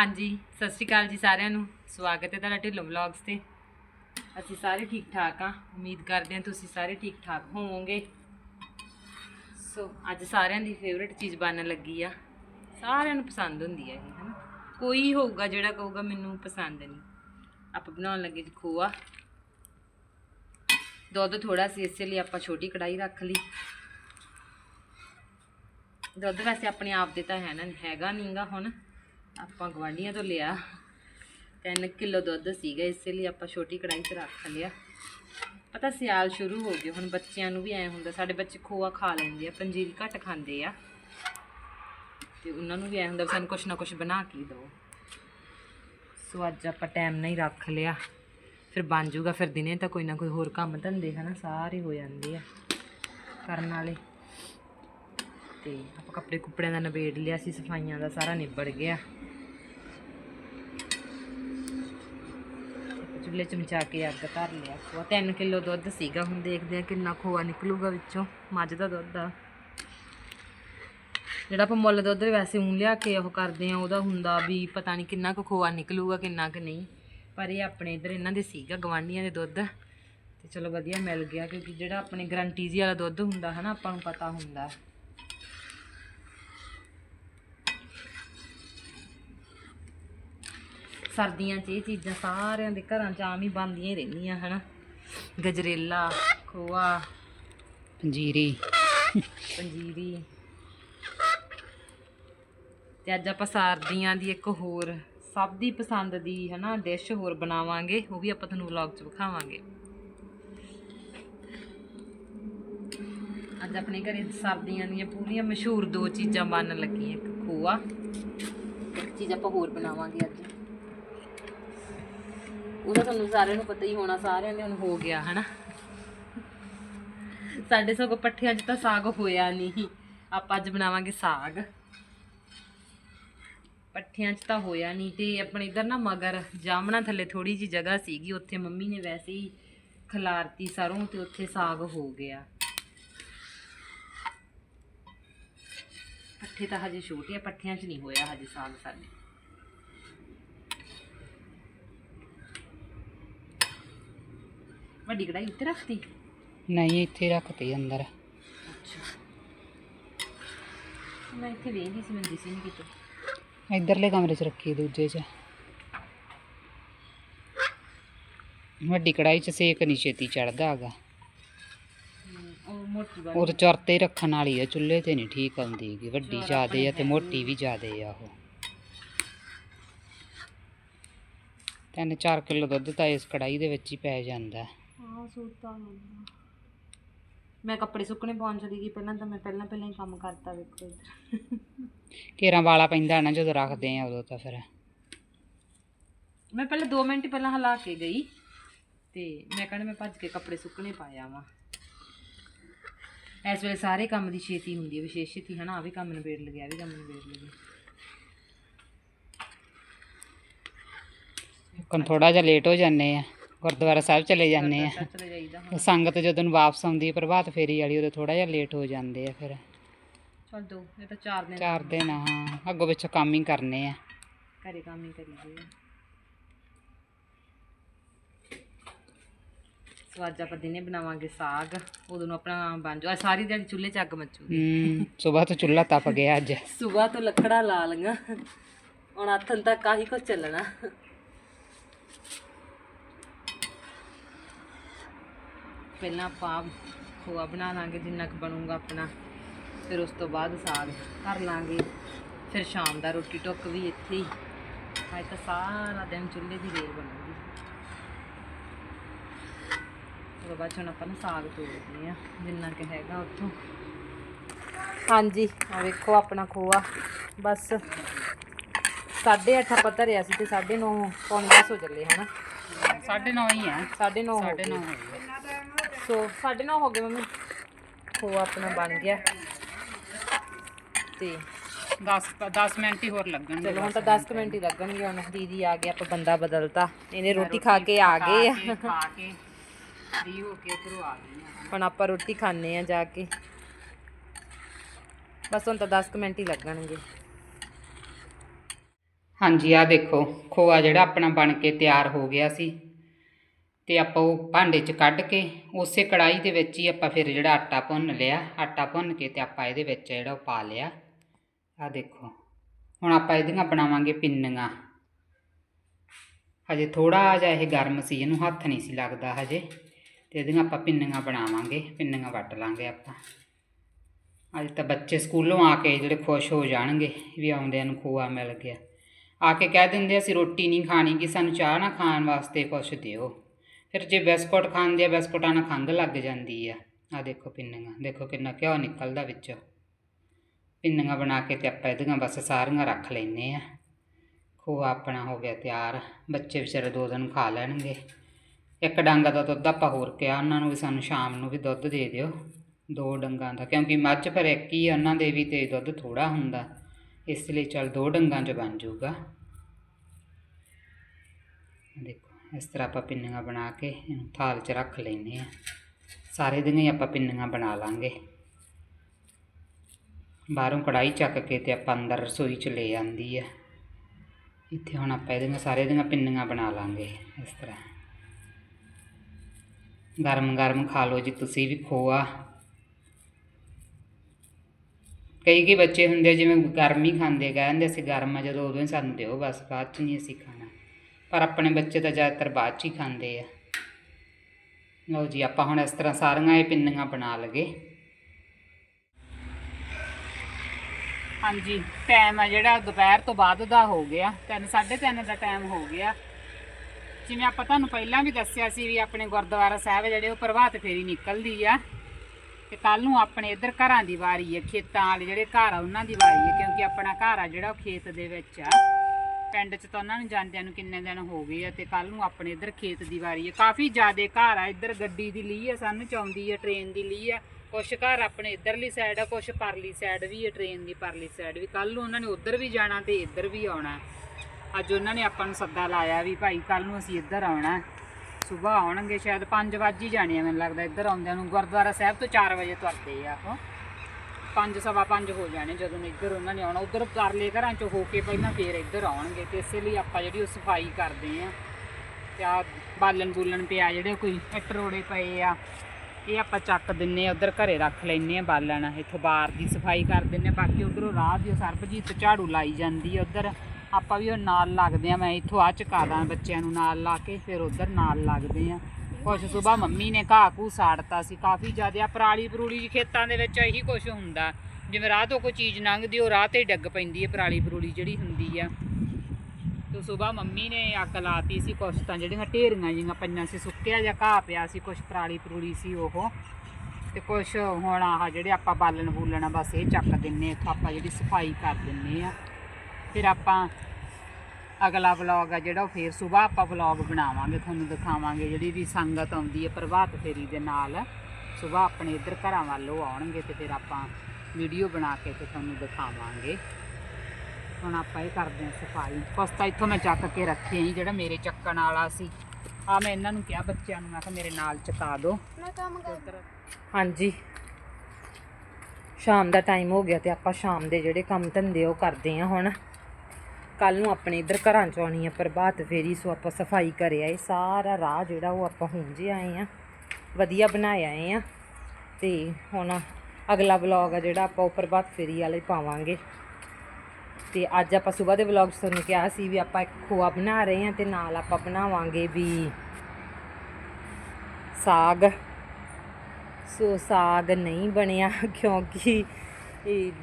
ਹਾਂਜੀ, ਸਤਿ ਸ਼੍ਰੀ ਅਕਾਲ ਜੀ ਸਾਰਿਆਂ ਨੂੰ। ਸਵਾਗਤ ਹੈ ਤੁਹਾਡਾ ਢਿੱਲੋਂ ਵਲੌਗਸ ਤੇ। ਅਸੀਂ ਸਾਰੇ ਠੀਕ ਠਾਕ ਆ ਉਮੀਦ ਕਰਦੇ ਹਾਂ ਤੁਸੀਂ ਸਾਰੇ ਠੀਕ ਠਾਕ ਹੋਵੋਗੇ। ਸੋ ਅੱਜ ਸਾਰਿਆਂ ਦੀ ਫੇਵਰਿਟ ਚੀਜ਼ ਬਣਨ ਲੱਗੀ ਆ। ਸਾਰਿਆਂ ਨੂੰ ਪਸੰਦ ਹੁੰਦੀ ਹੈ ਇਹ, ਹਨਾ? ਕੋਈ ਹੋਊਗਾ, ਜਿਹੜਾ ਕਹੂਗਾ ਮੈਨੂੰ ਪਸੰਦ ਨਹੀਂ। ਆਪਾਂ ਬਣਾਉਣ ਲੱਗੇ ਜੀ ਖੋਆ। ਦੁੱਧ ਥੋੜਾ ਸੀ, ਇਸੇ ਲਈ ਆਪਾਂ ਛੋਟੀ ਕੜਾਈ ਰੱਖ ਲਈ। ਦੁੱਧ ਵੈਸੇ ਆਪਣੇ ਆਪ ਦੇ ਤਾਂ ਹੈ ਨਾ, ਹੈਗਾ ਨਹੀਂਗਾ ਹੁਣ। ਆਪਾਂ ਗਵਾਂਢੀਆਂ ਤੋਂ ਲਿਆ। 3 ਕਿਲੋ ਦੁੱਧ ਸੀਗਾ, ਇਸੇ ਲਈ ਆਪਾਂ ਛੋਟੀ ਕੜਾਈ 'ਚ ਰੱਖ ਲਿਆ। ਪਤਾ ਸਿਆਲ ਸ਼ੁਰੂ ਹੋ ਗਏ, ਹੁਣ ਬੱਚਿਆਂ ਨੂੰ ਵੀ ਐ ਹੁੰਦਾ, ਸਾਡੇ ਬੱਚੇ ਖੋਆ ਖਾ ਲੈਂਦੇ ਆ, ਪੰਜੀਰੀ ਘੱਟ ਖਾਂਦੇ ਆ। ਤੇ ਉਹਨਾਂ ਨੂੰ ਵੀ ਐ ਹੁੰਦਾ, ਵੀ ਸਾਨੂੰ ਕੁਛ ਨਾ ਕੁਛ ਬਣਾ ਕੇ ਦਿਓ। ਸੋ ਅੱਜ ਆਪਾਂ ਟਾਈਮ ਨਹੀਂ ਰੱਖ ਲਿਆ। ਫਿਰ ਬਣ ਜਾਊਗਾ, ਫਿਰ ਦਿਨੇ ਤਾਂ ਕੋਈ ਨਾ ਕੋਈ ਹੋਰ ਕੰਮ ਧੰਦੇ, ਹਨਾ, ਸਾਰੇ ਹੋ ਜਾਂਦੇ ਆ ਕਰਨ ਵਾਲੇ। ਤੇ ਆਪਾਂ ਕੱਪੜੇ ਕੁਪੜਿਆਂ ਦਾ ਨਿਬੇੜ ਲਿਆ ਸੀ, ਸਫਾਈਆਂ ਦਾ ਸਾਰਾ ਨਿਬੜ ਗਿਆ। ਚੁੱਲ੍ਹੇ ਚ ਮਚਾ ਕੇ ਅੱਗ ਧਰ ਲਿਆ। ਖੋਆ 3 ਕਿਲੋ ਦੁੱਧ ਸੀਗਾ। ਹੁਣ ਦੇਖਦੇ ਆ ਕਿੰਨਾ ਖੋਆ ਨਿਕਲੂਗਾ ਵਿੱਚੋਂ। ਮੱਝ ਦਾ ਦੁੱਧ ਆ। ਜਿਹੜਾ ਆਪਾਂ ਮੁੱਲ ਦੁੱਧ ਵੈਸੇ ਉਂ ਲਿਆ ਕੇ ਉਹ ਕਰਦੇ ਆ ਉਹਦਾ ਹੁੰਦਾ ਵੀ ਪਤਾ ਨਹੀਂ ਕਿੰਨਾ ਕੁ ਖੋਆ ਨਿਕਲੂਗਾ, ਕਿੰਨਾ ਕੁ ਨਹੀਂ। ਪਰ ਇਹ ਆਪਣੇ ਇਧਰ ਇਹਨਾਂ ਦੇ ਸੀਗਾ ਗਵਾਂਢੀਆਂ ਦੇ ਦੁੱਧ। ਤੇ ਚਲੋ ਵਧੀਆ ਮਿਲ ਗਿਆ, ਕਿਉਂਕਿ ਜਿਹੜਾ ਆਪਣੇ ਗਰੰਟੀ ਜੀ ਵਾਲਾ ਦੁੱਧ ਹੁੰਦਾ ਹੈ ਨਾ ਆਪਾਂ ਨੂੰ ਪਤਾ ਹੁੰਦਾ। ਸਰਦੀਆਂ 'ਚ ਇਹ ਚੀਜ਼ਾਂ ਸਾਰਿਆਂ ਦੇ ਘਰਾਂ 'ਚ ਆਮ ਹੀ ਬਣਦੀਆਂ ਹੀ ਰਹਿੰਦੀਆਂ ਹਨਾ? ਗਜਰੇਲਾ ਖੋਆ ਪੰਜੀਰੀ। ਪੰਜੀਰੀ। ਤੇ ਅੱਜ ਆਪਾਂ ਸਰਦੀਆਂ ਦੀ ਇੱਕ ਹੋਰ ਸਭ ਦੀ ਪਸੰਦ ਦੀ ਹਨਾ ਡਿਸ਼ ਹੋਰ ਬਣਾਵਾਂਗੇ ਉਹ ਵੀ ਆਪਾਂ ਤੁਹਾਨੂੰ ਵਲੌਗ 'ਚ ਵਿਖਾਵਾਂਗੇ। ਅੱਜ ਆਪਣੇ ਘਰੇ ਸਰਦੀਆਂ ਦੀਆਂ ਪੂਰੀਆਂ ਮਸ਼ਹੂਰ ਦੋ ਚੀਜ਼ਾਂ ਬਣਨ ਲੱਗੀਆਂ ਇੱਕ ਖੋਆ ਇੱਕ ਚੀਜ਼ ਆਪਾਂ ਹੋਰ ਬਣਾਵਾਂਗੇ ਅੱਜ। ਉਹਦਾ ਤੁਹਾਨੂੰ ਸਾਰਿਆਂ ਨੂੰ ਪਤਾ ਹੀ ਹੋਣਾ, ਸਾਰਿਆਂ ਦੇ ਹੁਣ ਹੋ ਗਿਆ, ਹਨਾ? ਸਾਡੇ ਸਗੋਂ ਪੱਠਿਆਂ 'ਚ ਤਾਂ ਸਾਗ ਹੋਇਆ ਨਹੀਂ। ਆਪਾਂ ਅੱਜ ਬਣਾਵਾਂਗੇ ਸਾਗ। ਪੱਠਿਆਂ 'ਚ ਤਾਂ ਹੋਇਆ ਨਹੀਂ ਤੇ ਆਪਣੇ ਇਧਰ ਨਾ ਮਗਰ ਜਾਮਣਾ ਥੱਲੇ ਥੋੜੀ ਜੀ ਜਗ੍ਹਾ ਸੀਗੀ, ਉੱਥੇ ਮੰਮੀ ਨੇ ਵੈਸੇ ਹੀ ਖਲਾਰਤੀ ਸਰੋਂ ਤੇ ਉੱਥੇ ਸਾਗ ਹੋ ਗਿਆ। ਪੱਠੇ ਤਾਂ ਹਜੇ ਛੋਟੇ ਆ, ਪੱਠਿਆਂ 'ਚ ਨਹੀਂ ਹੋਇਆ ਹਜੇ ਸਾਗ ਸਾਡੇ। ਵੱਡੀ ਕੜਾਈ ਉੱਤੇ ਰੱਖਤੀ? ਨਹੀਂ ਇੱਥੇ ਰੱਖਤੇ ਅੰਦਰ। ਅੱਛਾ। ਮੈਂ ਇੱਥੇ ਵੇਖਦੀ ਸੀ ਮੈਨੂੰ ਦਿਸੀ ਨਹੀਂ ਕਿਤੇ। ਇਧਰਲੇ ਕਮਰੇ 'ਚ ਰੱਖੀ ਦੂਜੇ 'ਚ। ਵੱਡੀ ਕੜਾਈ 'ਚ ਸੇਕ ਨਹੀਂ ਛੇਤੀ ਚੜਦਾ ਹੈਗਾ। ਉਹ ਤਾਂ ਚਰਤੇ ਰੱਖਣ ਵਾਲੀ ਆ ਚੁੱਲ੍ਹੇ ਤੇ ਨਹੀਂ ਠੀਕ ਆਉਂਦੀ ਹੈਗੀ। ਵੱਡੀ ਜ਼ਿਆਦੇ ਆ ਤੇ ਮੋਟੀ ਵੀ ਜ਼ਿਆਦੇ ਆ ਉਹ। ਤਿੰਨ 4 ਕਿਲੋ ਦੁੱਧ ਤਾਂ ਇਸ ਕੜਾਈ ਦੇ ਵਿੱਚ ਹੀ ਪੈ ਜਾਂਦਾ। ਹਾਂ ਸੂਤਾ ਮੈਂ ਕੱਪੜੇ ਸੁੱਕਣੇ ਪਾਉਣ ਚਲੀ ਗਈ ਪਹਿਲਾਂ ਤਾਂ ਮੈਂ ਪਹਿਲਾਂ ਪਹਿਲਾਂ ਹੀ ਕੰਮ ਕਰਤਾ ਵੇਖੋ ਇੱਧਰ। ਕੇਰਾਂ ਵਾਲਾ ਪੈਂਦਾ ਨਾ ਜਦੋਂ ਰੱਖਦੇ ਆ ਉਦੋਂ ਤਾਂ ਫਿਰ। ਮੈਂ ਪਹਿਲਾਂ 2 ਮਿੰਟ ਪਹਿਲਾਂ ਹਿਲਾ ਕੇ ਗਈ ਤੇ ਮੈਂ ਕਹਿੰਦਾ ਮੈਂ ਭੱਜ ਕੇ ਕੱਪੜੇ ਸੁੱਕਣੇ ਪਾਇਆ ਵਾਂ ਇਸ ਵੇਲੇ ਸਾਰੇ ਕੰਮ ਦੀ ਛੇਤੀ ਹੁੰਦੀ ਹੈ ਵਿਸ਼ੇਸ਼ ਛੇਤੀ ਹਨਾ ਆ ਵੀ ਕੰਮ ਨਿਬੇੜ ਲਗਿਆ ਵੀ ਕੰਮ ਨਿਬੇੜ ਲਗਿਆ ਹੁਣ ਥੋੜਾ ਜਿਹਾ ਲੇਟ ਹੋ ਜਾਂਦੇ ਆ। ਗੁਰਦੁਆਰਾ ਸਾਹਿਬ ਚਲੇ ਜਾਂਦੇ ਆ। ਚੱਲ ਚਲੇ ਜਾਈਦਾ ਹੁਣ ਉਹ ਸੰਗਤ ਜਦੋਂ ਵਾਪਸ ਆਉਂਦੀ ਹੈ ਪ੍ਰਭਾਤ ਫੇਰੀ ਵਾਲੀ ਉਦੋਂ ਥੋੜਾ ਜਿਹਾ ਲੇਟ ਹੋ ਜਾਂਦੇ ਆ ਫਿਰ। ਚੱਲ ਦੋ ਇਹ ਤਾਂ ਚਾਰ ਦਿਨ। ਚਾਰ ਦਿਨ ਹਾਂ। ਅੱਗੋਂ ਪਿੱਛੋਂ ਕੰਮ ਹੀ ਕਰਨੇ ਆ। ਘਰੇ ਕੰਮ ਹੀ ਕਰੀ ਦੇ ਸੋ ਅੱਜ ਆਪਾਂ ਦਿਨੇ ਬਣਾਵਾਂਗੇ ਸਾਗ ਉਦੋਂ ਨੂੰ ਆਪਣਾ ਬਣ ਜਾ ਸਾਰੀ ਦਿਨ ਚੁੱਲ੍ਹੇ 'ਚ ਅੱਗ ਮੱਚੂਗੀ। ਹੂੰ ਸਵੇਰ ਤੋਂ ਚੁੱਲ੍ਹਾ ਤਪ ਗਿਆ ਅੱਜ। ਸਵੇਰ ਤੋਂ ਲੱਕੜਾਂ ਲਾ ਲਈਆਂ। ਹੁਣ ਆਥਨ ਤੱਕ ਆਹੀ ਕੁਛ ਚੱਲਣਾ। ਪਹਿਲਾਂ ਆਪਾਂ ਖੋਆ ਬਣਾ ਲਾਂਗੇ ਜਿੰਨਾ ਕੁ ਬਣੂਗਾ ਆਪਣਾ। ਫਿਰ ਉਸ ਤੋਂ ਬਾਅਦ ਸਾਗ ਧਰ ਲਾਂਗੇ। ਫਿਰ ਸ਼ਾਮ ਦਾ ਰੋਟੀ ਟੁੱਕ ਵੀ ਇੱਥੇ ਹੀ। ਅੱਜ ਤਾਂ ਸਾਰਾ ਦਿਨ ਚੁੱਲ੍ਹੇ ਦੀ ਰੇਲ ਬਣੂਗੀ। ਉਹ ਬਾਅਦ 'ਚ ਹੁਣ ਆਪਾਂ ਨੂੰ ਸਾਗ ਤੋੜਦੇ ਆ ਜਿੰਨਾ ਕਿ ਹੈਗਾ ਉੱਥੋਂ। ਹਾਂਜੀ ਆ ਵੇਖੋ ਆਪਣਾ ਖੋਆ। ਬਸ 8:30 ਆਪਾਂ ਧਰਿਆ ਸੀ ਤੇ 9:30 ਪੌਣੇ 10 ਹੋ ਚੱਲੇ ਹਨਾ? 9:30 ਹੀ ਆ 9:30 ਹੋ 9:30 ਗਏ। ਹੋ ਗਏ। ਸੋ 9:30 ਹੋ ਗਏ ਮੰਮੀ। ਖੋਆ ਆਪਣਾ ਬਣ ਗਿਆ। ਤੇ 10 10 ਮਿੰਟ ਹੀ ਹੋਰ ਲੱਗਣਗੇ। ਚਲੋ ਹੁਣ ਤਾਂ 10 ਕੁ ਮਿੰਟ ਹੀ ਲੱਗਣਗੇ ਹੁਣ ਦੀਦੀ ਆ ਗਏ ਆਪਾਂ ਬੰਦਾ ਬਦਲਤਾ। ਇਹਨੇ ਰੋਟੀ ਖਾ ਕੇ ਆ ਗਏ ਆ। ਖਾ ਕੇ ਫ੍ਰੀ ਹੋ ਕੇ ਉਧਰੋਂ ਆ ਗਏ ਆ ਹੁਣ ਆਪਾਂ ਰੋਟੀ ਖਾਣੇ ਆ ਜਾ ਕੇ। ਬਸ ਹੁਣ ਤਾਂ 10 ਕੁ ਮਿੰਟ ਹੀ ਲੱਗਣਗੇ। ਹਾਂਜੀ ਆ ਦੇਖੋ ਖੋਆ ਜਿਹੜਾ ਆਪਣਾ ਬਣ ਕੇ ਤਿਆਰ ਹੋ ਗਿਆ ਸੀ। ਤੇ ਆਪਾਂ ਉਹ ਭਾਂਡੇ 'ਚ ਕੱਢ ਕੇ ਉਸੇ ਕੜਾਈ ਦੇ ਵਿੱਚ ਹੀ ਆਪਾਂ ਫਿਰ ਜਿਹੜਾ ਆਟਾ ਭੁੰਨ ਲਿਆ। ਆਟਾ ਭੁੰਨ ਕੇ ਤੇ ਆਪਾਂ ਇਹਦੇ ਵਿੱਚ ਜਿਹੜਾ ਉਹ ਪਾ ਲਿਆ। ਆ ਦੇਖੋ, ਹੁਣ ਆਪਾਂ ਇਹਦੀਆਂ ਬਣਾਵਾਂਗੇ ਪਿੰਨੀਆਂ। ਹਜੇ ਥੋੜਾ ਜਿਹਾ ਇਹ ਗਰਮ ਸੀ, ਇਹਨੂੰ ਹੱਥ ਨਹੀਂ ਸੀ ਲੱਗਦਾ ਹਜੇ। ਤੇ ਇਹਦੀਆਂ ਆਪਾਂ ਪਿੰਨੀਆਂ ਬਣਾਵਾਂਗੇ, ਪਿੰਨੀਆਂ ਵੱਟ ਲਾਂਗੇ ਆਪਾਂ। ਅੱਜ ਤਾਂ ਬੱਚੇ ਸਕੂਲੋਂ ਆ ਕੇ ਜਿਹੜੇ ਖੁਸ਼ ਹੋ ਜਾਣਗੇ ਵੀ ਆਉਂਦਿਆਂ ਨੂੰ ਖੋਆ ਮਿਲ ਗਿਆ। ਆ ਕੇ ਕਹਿ ਦਿੰਦੇ ਅਸੀਂ ਰੋਟੀ ਨਹੀਂ ਖਾਣੀ, ਕਿ ਸਾਨੂੰ ਚਾਹ ਨਾ ਖਾਣ ਵਾਸਤੇ ਕੁਛ ਦਿਓ। ਫਿਰ ਜੇ ਬਿਸਕੁਟ ਖਾਂਦੇ ਆ ਬਿਸਕੁਟਾਂ ਨਾਲ ਖੰਘ ਲੱਗ ਜਾਂਦੀ ਆ। ਆ ਦੇਖੋ ਪਿੰਨੀਆਂ ਦੇਖੋ ਕਿੰਨਾ ਘਿਓ ਨਿਕਲਦਾ ਵਿੱਚੋਂ। ਪਿੰਨੀਆਂ ਬਣਾ ਕੇ ਤੇ ਆਪਾਂ ਇਹਦੀਆਂ ਬਸ ਸਾਰੀਆਂ ਰੱਖ ਲੈਨੇ ਆ। ਖੋਆ ਆਪਣਾ ਹੋ ਗਿਆ ਤਿਆਰ ਬੱਚੇ ਵਿਚਾਰੇ ਦੋ ਦਿਨ ਖਾ ਲੈਣਗੇ। ਇੱਕ ਡੰਗ ਦਾ ਦੁੱਧ ਆਪਾਂ ਹੋਰ ਕਿਹਾ ਉਹਨਾਂ ਨੂੰ ਵੀ ਸਾਨੂੰ ਸ਼ਾਮ ਨੂੰ ਵੀ ਦੁੱਧ ਦੇ ਦਿਓ ਦੋ ਡੰਗਾਂ ਦਾ। ਕਿਉਂਕਿ ਮੱਝ ਪਰ ਇੱਕ ਹੀ ਆ, ਉਹਨਾਂ ਦੇ ਵੀ ਤੇ ਦੁੱਧ ਥੋੜਾ ਹੁੰਦਾ। ਇਸ ਲਈ ਚਲ ਦੋ ਡੰਗਾਂ 'ਚ ਬਣ ਜਾਊਗਾ ਦੇਖੋ ਇਸ ਤਰ੍ਹਾਂ ਆਪਾਂ ਪਿੰਨੀਆਂ ਬਣਾ ਕੇ ਇਹਨੂੰ ਥਾਲ 'ਚ ਰੱਖ ਲੈਨੇ ਆ ਸਾਰੇ ਦਿਨ ਹੀ ਆਪਾਂ ਪਿੰਨੀਆਂ ਬਣਾ ਲਾਂਗੇ। ਬਾਹਰੋਂ ਕੜਾਈ ਚੱਕ ਕੇ ਤੇ ਆਪਾਂ ਅੰਦਰ ਰਸੋਈ 'ਚ ਲੈ ਆਂਦੀ ਆ। ਇੱਥੇ ਹੁਣ ਆਪਾਂ ਇਹਦੀਆਂ ਸਾਰੇ ਦੀਆਂ ਪਿੰਨੀਆਂ ਬਣਾ ਲਾਂਗੇ ਇਸ ਤਰ੍ਹਾਂ। ਗਰਮ ਗਰਮ ਖਾ ਲਓ ਜੀ, ਤੁਸੀਂ ਵੀ ਖੋਆ। ਕਈ ਕਈ ਬੱਚੇ ਹੁੰਦੇ ਆ ਜਿਵੇਂ ਗਰਮ ਹੀ ਖਾਂਦੇ ਕਹਿੰਦੇ ਅਸੀਂ ਗਰਮ ਆ ਜਦੋਂ ਉਦੋਂ ਹੀ ਸਾਨੂੰ ਦਿਓ ਬਸ, ਬਾਅਦ ਚ ਨਹੀਂ ਅਸੀਂ ਖਾਣਾ। ਪਰ ਆਪਣੇ ਬੱਚੇ ਤਾਂ ਜ਼ਿਆਦਾਤਰ ਬਾਅਦ ਚ ਹੀ ਖਾਂਦੇ ਆ। ਲਓ ਜੀ, ਆਪਾਂ ਹੁਣ ਇਸ ਤਰ੍ਹਾਂ ਸਾਰੀਆਂ ਇਹ ਪਿੰਨੀਆਂ ਬਣਾ ਲਗੇ। ਹਾਂਜੀ ਟਾਈਮ ਆ ਜਿਹੜਾ ਦੁਪਹਿਰ ਤੋਂ ਬਾਅਦ ਦਾ ਹੋ ਗਿਆ। 3:30 ਦਾ ਟਾਈਮ ਹੋ ਗਿਆ। ਜਿਵੇਂ ਆਪਾਂ ਤੁਹਾਨੂੰ ਪਹਿਲਾਂ ਵੀ ਦੱਸਿਆ ਸੀ ਵੀ ਆਪਣੇ ਗੁਰਦੁਆਰਾ ਸਾਹਿਬ ਜਿਹੜੇ ਉਹ ਪ੍ਰਭਾਤ ਫੇਰੀ ਨਿਕਲਦੀ ਆ। ਤੇ ਕੱਲ ਨੂੰ ਆਪਣੇ ਇੱਧਰ ਘਰਾਂ ਦੀ ਵਾਰੀ ਹੈ ਖੇਤਾਂ ਵਾਲੇ ਜਿਹੜੇ ਘਰ ਆ, ਉਹਨਾਂ ਦੀ ਵਾਰੀ ਹੈ ਕਿਉਂਕਿ ਆਪਣਾ ਘਰ ਆ ਜਿਹੜਾ ਉਹ ਖੇਤ ਦੇ ਵਿੱਚ ਆ। ਪਿੰਡ 'ਚ ਤਾਂ ਉਹਨਾਂ ਨੂੰ ਜਾਂਦਿਆਂ ਨੂੰ ਕਿੰਨੇ ਦਿਨ ਹੋ ਗਏ ਆ ਤੇ ਕੱਲ ਨੂੰ ਆਪਣੇ ਇੱਧਰ ਖੇਤ ਦੀ ਵਾਰੀ ਹੈ ਕਾਫੀ ਜ਼ਿਆਦੇ ਘਰ ਆ, ਇੱਧਰ ਗੱਡੀ ਦੀ ਲੀ ਆ, ਸਾਨੂੰ ਚਾਉਂਦੀ ਆ, ਟ੍ਰੇਨ ਦੀ ਲਈ ਆ। ਕੁਛ ਘਰ ਆਪਣੇ ਇੱਧਰਲੀ ਸਾਈਡ ਆ, ਕੁਛ ਪਰਲੀ ਸਾਈਡ ਵੀ ਹੈ ਟ੍ਰੇਨ ਦੀ ਪਰਲੀ ਸਾਈਡ ਵੀ। ਕੱਲ ਨੂੰ ਉਹਨਾਂ ਨੇ ਉੱਧਰ ਵੀ ਜਾਣਾ ਤੇ ਇੱਧਰ ਵੀ ਆਉਣਾ। ਅੱਜ ਉਹਨਾਂ ਨੇ ਆਪਾਂ ਨੂੰ ਸੱਦਾ ਲਾਇਆ ਵੀ ਭਾਈ ਕੱਲ ਨੂੰ ਅਸੀਂ ਇੱਧਰ ਆਉਣਾ। ਸਵੇਰ ਆਉਣਗੇ, ਸ਼ਾਇਦ 5 ਵਜੇ ਹੀ ਜਾਣੇ ਆ, ਮੈਨੂੰ ਲੱਗਦਾ ਇੱਧਰ ਆਉਂਦਿਆਂ ਨੂੰ। ਗੁਰਦੁਆਰਾ ਸਾਹਿਬ ਤੋਂ 4 ਵਜੇ ਤੁਰਦੇ ਆ ਉਹ। ਪੰਜ, ਸਵਾ ਪੰਜ ਹੋ ਜਾਣੇ ਜਦੋਂ ਇੱਧਰ ਉਹਨਾਂ ਨੇ ਆਉਣਾ। ਉਧਰ ਪਰਲੇ ਘਰਾਂ ਚੋਂ ਹੋ ਕੇ ਪਹਿਲਾਂ ਫੇਰ ਇੱਧਰ ਆਉਣਗੇ ਤੇ ਇਸੇ ਲਈ ਆਪਾਂ ਜਿਹੜੀ ਉਹ ਸਫ਼ਾਈ ਕਰਦੇ ਆ ਤੇ ਆ ਬਾਲਣ ਬੂਲਣ ਪਿਆ ਜਿਹੜੇ ਕੋਈ ਟਰੋੜੇ ਪਏ ਆ, ਇਹ ਆਪਾਂ ਚੱਕ ਦਿੰਨੇ ਆ, ਉਧਰ ਘਰੇ ਰੱਖ ਲੈਨੇ ਆ ਬਾਲਣ। ਇੱਥੋਂ ਬਾਹਰ ਦੀ ਸਫ਼ਾਈ ਕਰ ਦਿੰਨੇ ਆ, ਬਾਕੀ ਉਧਰੋਂ ਰਾਹ ਦੀ ਉਹ ਸਰਬਜੀਤ ਝਾੜੂ ਲਾਈ ਜਾਂਦੀ ਆ ਉਧਰ। ਆਪਾਂ ਵੀ ਉਹ ਨਾਲ ਲੱਗਦੇ ਆ, ਮੈਂ ਇੱਥੋਂ ਆ ਚੁਕਾ ਦਾਂ ਬੱਚਿਆਂ ਨੂੰ ਨਾਲ ਲਾ ਕੇ, ਫਿਰ ਉਧਰ ਨਾਲ ਲੱਗਦੇ ਆ। ਕੁਛ ਸਵੇਰ ਮੰਮੀ ਨੇ ਘਾਹ ਘੂ ਸਾੜਤਾ ਸੀ, ਕਾਫੀ ਜ਼ਿਆਦਾ। ਪਰਾਲੀ ਪਰੂਲੀ ਜਿਹੀ ਖੇਤਾਂ ਦੇ ਵਿੱਚ ਇਹੀ ਕੁਛ ਹੁੰਦਾ। ਜਿਵੇਂ ਰਾਹ ਤੋਂ ਕੋਈ ਚੀਜ਼ ਲੰਘਦੀ, ਉਹ ਰਾਹ ਤੇ ਹੀ ਡਿੱਗ ਪੈਂਦੀ ਹੈ ਪਰਾਲੀ ਪਰੂਲੀ ਜਿਹੜੀ ਹੁੰਦੀ ਆ। ਤੇ ਸਵੇਰ ਮੰਮੀ ਨੇ ਅੱਗ ਲਾਤੀ ਸੀ ਕੁਛ ਤਾਂ, ਜਿਹੜੀਆਂ ਢੇਰੀਆਂ ਜਿਹੀਆਂ ਪਈਆਂ ਸੀ, ਸੁੱਕਿਆ ਜਾਂ ਘਾਹ ਪਿਆ ਸੀ, ਕੁਛ ਪਰਾਲੀ ਪਰੂਲੀ ਸੀ ਉਹ। ਤੇ ਕੁਛ ਹੁਣ ਆਹ ਜਿਹੜੇ ਆਪਾਂ ਬਾਲਣ ਬੂਲਣ ਆ, ਬਸ ਇਹ ਚੱਕ ਦਿੰਨੇ ਇੱਥੋਂ ਆਪਾਂ ਜਿਹੜੀ ਸਫ਼ਾਈ ਕਰ ਦਿੰਨੇ ਆ। ਫਿਰ ਆਪਾਂ ਅਗਲਾ ਵਲੌਗ ਆ ਜਿਹੜਾ ਉਹ ਫੇਰ ਸਵੇਰ ਆਪਾਂ ਵਲੌਗ ਬਣਾਵਾਂਗੇ ਤੁਹਾਨੂੰ ਦਿਖਾਵਾਂਗੇ ਜਿਹੜੀ ਵੀ ਸੰਗਤ ਆਉਂਦੀ ਹੈ ਪ੍ਰਭਾਤ ਫੇਰੀ ਦੇ ਨਾਲ। ਸਵੇਰ ਆਪਣੇ ਇੱਧਰ ਘਰਾਂ ਵੱਲ ਆਉਣਗੇ ਤੇ ਫਿਰ ਆਪਾਂ ਵੀਡੀਓ ਬਣਾ ਕੇ ਤੇ ਤੁਹਾਨੂੰ ਦਿਖਾਵਾਂਗੇ। ਹੁਣ ਆਪਾਂ ਇਹ ਕਰਦੇ ਹਾਂ ਸਫ਼ਾਈ। ਕੁਛ ਤਾਂ ਇੱਥੋਂ ਮੈਂ ਚੱਕ ਕੇ ਰੱਖੇ ਸੀ ਜਿਹੜਾ ਮੇਰੇ ਚੱਕਣ ਵਾਲਾ ਸੀ। ਆ ਮੈਂ ਇਹਨਾਂ ਨੂੰ ਕਿਹਾ ਬੱਚਿਆਂ ਨੂੰ ਮੈਂ ਕਿਹਾ ਮੇਰੇ ਨਾਲ ਚਕਾ ਦਿਓ। ਹਾਂਜੀ। ਸ਼ਾਮ ਦਾ ਟਾਈਮ ਹੋ ਗਿਆ ਤੇ ਆਪਾਂ ਸ਼ਾਮ ਦੇ ਜਿਹੜੇ ਕੰਮ ਧੰਦੇ ਉਹ ਕਰਦੇ ਆ ਹੁਣ। ਕੱਲ ਨੂੰ ਆਪਣੇ ਇੱਧਰ ਘਰਾਂ ਚ ਆਉਣੀ ਆ, ਪ੍ਰਭਾਤ ਫੇਰੀ, ਸੋ ਆਪਾਂ ਸਫ਼ਾਈ ਕਰਿਆ ਇਹ ਸਾਰਾ ਰਾਹ ਜਿਹੜਾ ਉਹ ਆਪਾਂ ਹੁੰਜੇ ਆਏ ਆ, ਵਧੀਆ ਬਣਾਇਆ ਆਏ ਆ। ਤੇ ਹੁਣ ਅਗਲਾ ਵਲੌਗ ਆ ਜਿਹੜਾ ਆਪਾਂ ਉਹ ਪ੍ਰਭਾਤ ਫੇਰੀ ਵਾਲੇ ਪਾਵਾਂਗੇ। ਤੇ ਅੱਜ ਆਪਾਂ ਸਵੇਰ ਦੇ ਵਲੌਗ 'ਚ ਤੁਹਾਨੂੰ ਕਿਹਾ ਸੀ ਵੀ ਆਪਾਂ ਇੱਕ ਖੋਆ ਬਣਾ ਰਹੇ ਹਾਂ ਤੇ ਨਾਲ ਆਪਾਂ ਬਣਾਵਾਂਗੇ ਵੀ ਸਾਗ। ਸੋ ਸਾਗ ਨਹੀਂ ਬਣਿਆ ਕਿਉਂਕਿ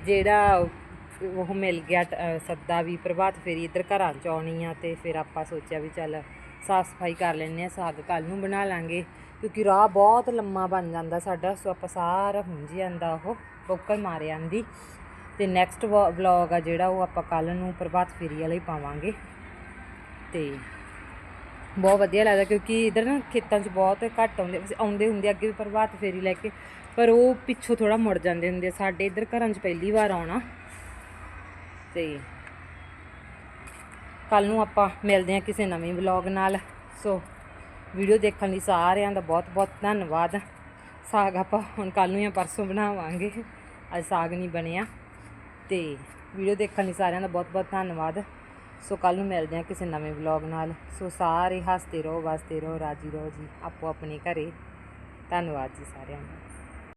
ਜਿਹੜਾ ਉਹ ਮਿਲ ਗਿਆ ਟ- ਸੱਦਾ ਵੀ ਪ੍ਰਭਾਤ ਫੇਰੀ ਇੱਧਰ ਘਰਾਂ ਚ ਆਉਣੀ ਆ ਤੇ ਫਿਰ ਆਪਾਂ ਸੋਚਿਆ ਵੀ ਚੱਲ ਸਾਫ਼ ਸਫ਼ਾਈ ਕਰ ਲੈਂਦੇ ਆ, ਸਾਗ ਕੱਲ ਨੂੰ ਬਣਾ ਲਾਂਗੇ ਕਿਉਂਕਿ ਰਾਹ ਬਹੁਤ ਲੰਮਾ ਬਣ ਜਾਂਦਾ ਸਾਡਾ, ਸੋ ਆਪਾਂ ਸਾਰਾ ਹੁੰਝ ਜਾਂਦਾ ਉਹ ਬੋਕਰ ਮਾਰ ਆਂਦੀ ਤੇ ਨੈਕਸਟ ਵਲੌਗ ਆ ਜਿਹੜਾ ਉਹ ਆਪਾਂ ਕੱਲ ਨੂੰ ਪ੍ਰਭਾਤ ਫੇਰੀ ਵਾਲਾ ਹੀ ਪਾਵਾਂਗੇ। ਤੇ ਬਹੁਤ ਵਧੀਆ ਲੱਗਦਾ ਕਿਉਂਕਿ ਇਧਰ ਨਾ ਖੇਤਾਂ 'ਚ ਬਹੁਤ ਘੱਟ ਆਉਂਦੇ ਆਉਂਦੇ ਹੁੰਦੇ ਅੱਗੇ ਵੀ ਪ੍ਰਭਾਤ ਫੇਰੀ ਲੈ ਕੇ, ਪਰ ਉਹ ਪਿੱਛੋਂ ਥੋੜਾ ਮੁੜ ਜਾਂਦੇ ਹੁੰਦੇ ਸਾਡੇ ਇਧਰ ਘਰਾਂ 'ਚ ਪਹਿਲੀ ਵਾਰ ਆਉਣਾ। ਤੇ ਕੱਲ ਨੂੰ ਆਪਾਂ ਮਿਲਦੇ ਹਾਂ ਕਿਸੇ ਨਵੇਂ ਵਲੌਗ ਨਾਲ। ਸੋ ਵੀਡੀਓ ਦੇਖਣ ਲਈ ਸਾਰਿਆਂ ਦਾ ਬਹੁਤ ਬਹੁਤ ਧੰਨਵਾਦ। ਸਾਗ ਆਪਾਂ ਹੁਣ ਕੱਲ ਨੂੰ ਜਾਂ ਪਰਸੋਂ ਬਣਾਵਾਂਗੇ। ਅੱਜ ਸਾਗ ਨਹੀਂ ਬਣਿਆ। ਤੇ ਵੀਡੀਓ ਦੇਖਣ ਲਈ ਸਾਰਿਆਂ ਦਾ ਬਹੁਤ ਬਹੁਤ ਧੰਨਵਾਦ। ਸੋ ਕੱਲ ਨੂੰ ਮਿਲਦੇ ਹਾਂ ਕਿਸੇ ਨਵੇਂ ਵਲੌਗ ਨਾਲ। ਸੋ ਸਾਰੇ ਹੱਸਦੇ ਰਹੋ, ਵਸਦੇ ਰਹੋ, ਰਾਜੀ ਰਹੋ ਜੀ ਆਪੋ ਆਪਣੇ ਘਰੇ। ਧੰਨਵਾਦ ਜੀ ਸਾਰਿਆਂ ਦਾ।